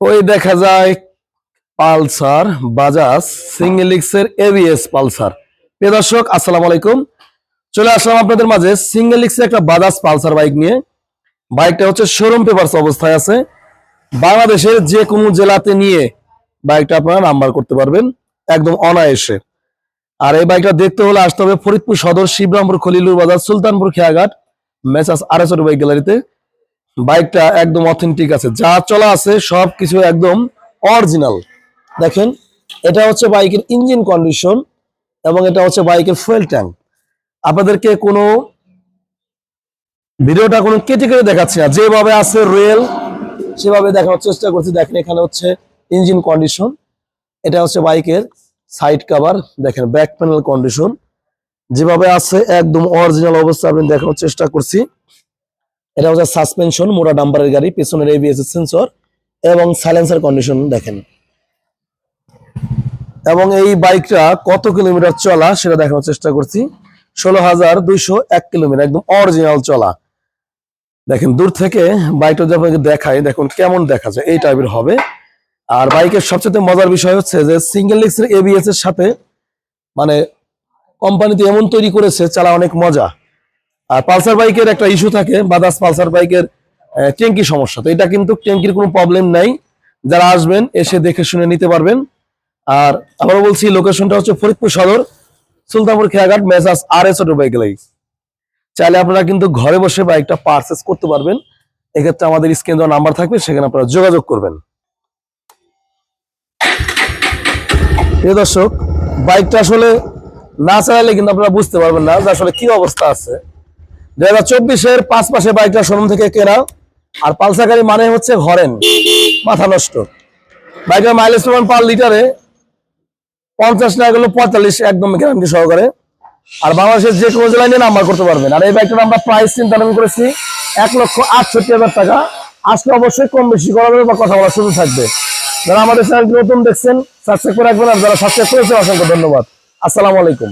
ওই দেখা যায় পালসার, বাজাজ সিঙ্গেলিক্সের এবিএস পালসার। প্রিয় দর্শক, আসসালামু আলাইকুম। চলে আসলাম আপনাদের মাঝে সিঙ্গেলিক্সের একটা বাজাজ পালসার বাইক নিয়ে। বাইকটা হচ্ছে শোরুম পেপারস অবস্থায় আছে। বাংলাদেশের যে কোনো জেলাতে নিয়ে বাইকটা আপনারা নাম্বার করতে পারবেন, একদম অনায়াসে। আর এই বাইকটা দেখতে হলে আসতে হবে ফরিদপুর সদর, Shibrampur, Khalilur Bazar, Sultanpur, Kheyaghat, messrs RS bike গ্যালারিতে। বাইকটা একদম অথেন্টিক আছে। যা চলা আছে সব কিছু একদম অরিজিনাল দেখেন, এটা হচ্ছে বাইকের ইঞ্জিন কন্ডিশন এবং এটা হচ্ছে বাইকের ফুয়েল ট্যাঙ্ক আপনাদেরকে কোনো ভিডিওটা কোনো কেটে কেটে দেখাচ্ছি না। যেভাবে আছে রেল সেভাবে দেখানোর চেষ্টা করছি। দেখেন, এখানে হচ্ছে ইঞ্জিন কন্ডিশন এটা হচ্ছে বাইকের সাইড কভার দেখেন ব্যাক প্যানেল কন্ডিশন যেভাবে আছে, একদম অরিজিনাল অবস্থা আমি দেখানোর চেষ্টা করছি। এটা হচ্ছে সাসপেনশন মোটা ডাম্বারের গাড়ি, পেছনের এবিএস সেন্সর এবং সাইলেন্সার কন্ডিশন দেখেন। এবং এই বাইকটা কত কিলোমিটার চলা সেটা দেখানোর চেষ্টা করছি। ষোলো হাজার দুইশো এক কিলোমিটার, একদম অরিজিনাল চলা। দেখেন, দূর থেকে বাইকটা আপনাকে দেখায় দেখুন কেমন দেখা যায়, এই টাইপের হবে। আর বাইকের সবচেয়ে মজার বিষয় হচ্ছে যে সিঙ্গেল লিক্সের এবিএস এর সাথে মানে কোম্পানিতে এমন তৈরি করেছে, চালা অনেক মজা। আর পালসার বাইকের একটা ইস্যু থাকে বাজাজ পালসার বাইকের ট্যাঙ্কি সমস্যা। তো এটা কিন্তু ট্যাঙ্কির কোনো প্রবলেম নাই। যারা আসবেন, এসে দেখে শুনে নিতে পারবেন। আর আবারও বলছি লোকেশনটা হচ্ছে Faridpur Sadar, Sultanpur Kheyaghat messrs R S auto bike life চাইলে আপনারা কিন্তু ঘরে বসে বাইকটা পারচেস করতে পারবেন। এক্ষেত্রে আমাদের স্ক্রিন দেওয়া নাম্বার থাকবে, সেখানে আপনারা যোগাযোগ করবেন। প্রিয় দর্শক, বাইকটা আসলে না চালালে কিন্তু আপনারা বুঝতে পারবেন না যে আসলে কি অবস্থা আছে। দুই হাজার চব্বিশের পাঁচ মাসে বাইকটা শোরুম থেকে কেনা। আর পালসার গাড়ি মানে হচ্ছে হরেন, মাথা নষ্ট। বাইকের মাইলেজ পাবেন পার লিটারে পঞ্চাশ না গেলে পঁয়তাল্লিশ, একদম গ্যারান্টি সহকারে। আর বাংলাদেশের যে কোনো জেলায় নিয়ে নাম্বার করতে পারবেন। আর এই বাইকটার আমরা প্রাইস আমি করেছি এক লক্ষ আটষট্টি হাজার টাকা। আজকে অবশ্যই কম বেশি করা যাবে বা কথা বলার সুযোগ থাকবে। যারা আমাদের চ্যানেলটি নতুন দেখছেন সাবস্ক্রাইব করে রাখবেন। আর যারা সাবস্ক্রাইব করেছেন, অসংখ্য ধন্যবাদ। আসসালামু আলাইকুম।